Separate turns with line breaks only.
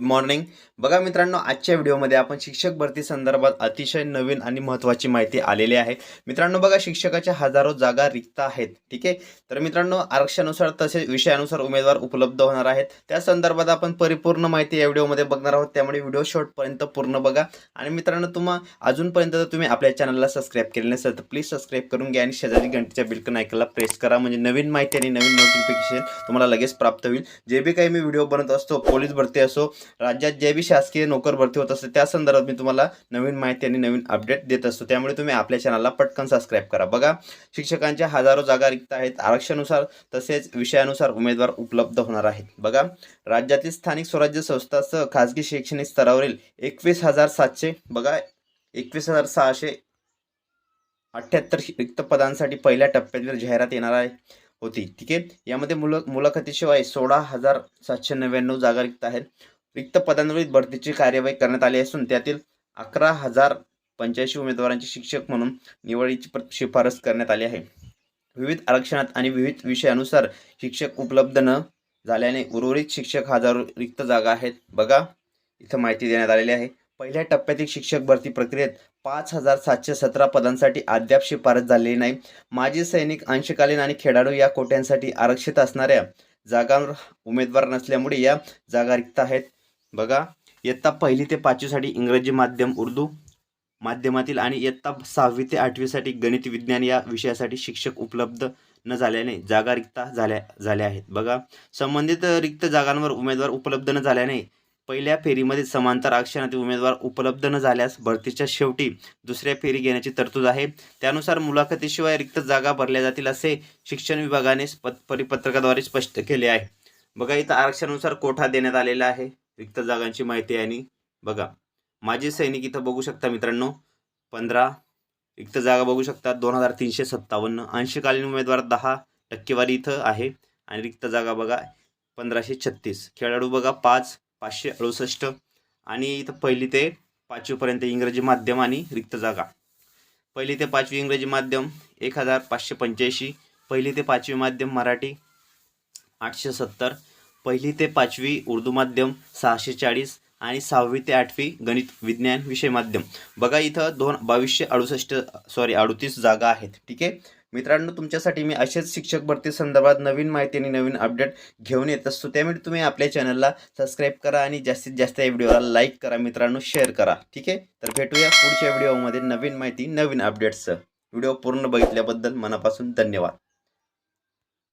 Morning बघा मित्रांनो आजच्या व्हिडिओमध्ये आपण शिक्षक भरती संदर्भात अतिशय नवीन आणि महत्त्वाची माहिती आलेली आहे. मित्रांनो बघा शिक्षकाच्या हजारो जागा रिक्त आहेत ठीक आहे? तर मित्रांनो आरक्षणानुसार तसेच विषयानुसार उमेदवार उपलब्ध होणार आहेत. त्या संदर्भात आपण परिपूर्ण माहिती या व्हिडिओमध्ये बघणार आहोत. त्यामुळे व्हिडिओ शॉर्टपर्यंत पूर्ण बघा. आणि मित्रांनो तुम्हा अजूनपर्यंत जर तुम्ही आपल्या चॅनलला सबस्क्राईब केले नसेल तर प्लीज सबस्क्राईब करून घ्या आणि शेजारी घंटेच्या बिलकन ऐकायला प्रेस करा. म्हणजे नवीन माहिती आणि नवीन नोटिफिकेशन तुम्हाला लगेच प्राप्त होईल. जे बी काही मी व्हिडिओ बनत असतो पोलीस भरती असो राज्यात जे बी शासकीय नोकर भरती होत असते त्या संदर्भात मी तुम्हाला नवीन माहिती आणि नवीन अपडेट देत असतो. त्यामुळे तुम्ही आपल्या चॅनलला पटकन सबस्क्राईब करा. बघा शिक्षकांच्या हजारो जागा रिक्त आहेत. आरक्षणानुसार तसेच विषयानुसार उमेदवार उपलब्ध होणार आहेत. बघा राज्यातील स्थानिक स्वराज्य संस्थासह खाजगी शैक्षणिक स्तरावरील एकवीस हजार सातशे बघा एकवीस हजार सहाशे अठ्ठ्याहत्तर रिक्त पदांसाठी पहिल्या टप्प्यातील जाहिरात येणार आहे होती. ठीक आहे? यामध्ये मुल मुलाखतीशिवाय सोळा हजार सातशे नव्याण्णव जागा रिक्त आहेत. रिक्त पदांवरील भरतीची कार्यवाही करण्यात आली असून त्यातील अकरा हजार पंच्याऐंशी उमेदवारांची शिक्षक म्हणून निवडीची प्र- शिफारस करण्यात आली आहे. विविध आरक्षणात आणि विविध विषयानुसार शिक्षक उपलब्ध न झाल्याने उर्वरित शिक्षक हजारो रिक्त जागा आहेत. बघा इथं माहिती देण्यात आलेली आहे. पहिल्या टप्प्यातील शिक्षक भरती प्रक्रियेत पाच हजार सातशे सतरा पदांसाठी अद्याप शिफारस झालेली नाही. माजी सैनिक अंशकालीन आणि खेळाडू या कोट्यांसाठी आरक्षित असणाऱ्या जागांवर उमेदवार नसल्यामुळे या जागा रिक्त आहेत. बघा इयत्ता पहिली ते पाचवीसाठी इंग्रजी माध्यम उर्दू माध्यमातील आणि इयत्ता सहावी ते आठवीसाठी गणित विज्ञान या विषयासाठी शिक्षक उपलब्ध न झाल्याने जागा रिक्त झाल्या झाल्या आहेत. बघा संबंधित रिक्त जागांवर उमेदवार उपलब्ध न झाल्याने पहिल्या फेरीमध्ये समांतर आरक्षणातील उमेदवार उपलब्ध न झाल्यास भरतीच्या शेवटी दुसऱ्या फेरी घेण्याची तरतूद आहे. त्यानुसार मुलाखतीशिवाय रिक्त जागा भरल्या जातील असे शिक्षण विभागाने परिपत्रकाद्वारे स्पष्ट केले आहे. बघा इथं आरक्षणानुसार कोठा देण्यात आलेला आहे? रिक्त जागांची माहिती आहे आणि बघा माजी सैनिक इथं बघू शकता मित्रांनो पंधरा रिक्त जागा बघू शकता दोन हजार तीनशे सत्तावन्न अंशकालीन उमेदवार दहा टक्केवारी इथं आहे आणि रिक्त जागा बघा पंधराशे छत्तीस. खेळाडू बघा पाच पाचशे अडुसष्ट आणि इथं पहिली ते पाचवीपर्यंत इंग्रजी माध्यम आणि रिक्त जागा. पहिली ते पाचवी इंग्रजी माध्यम एक हजार पाचशे पंच्याऐंशी पहिली ते पाचवी माध्यम मराठी आठशे सत्तर पहिली ते पाचवी उर्दू माध्यम सहाशे चाळीस आणि सहावी ते आठवी गणित विज्ञान विषय माध्यम. बघा इथं दोन बावीसशे अडुसष्ट सॉरी अडुतीस जागा आहेत ठीक आहे? मित्रांनो तुमच्यासाठी मी असेच शिक्षक भरती संदर्भात नवीन माहिती आणि नवीन अपडेट घेऊन येत असतो. त्यामुळे तुम्ही आपल्या चॅनलला सबस्क्राईब करा आणि जास्तीत जास्त या व्हिडिओला लाईक करा मित्रांनो शेअर करा ठीक आहे? तर भेटूया पुढच्या व्हिडिओमध्ये नवीन माहिती नवीन अपडेट्सचं. व्हिडिओ पूर्ण बघितल्याबद्दल मनापासून धन्यवाद.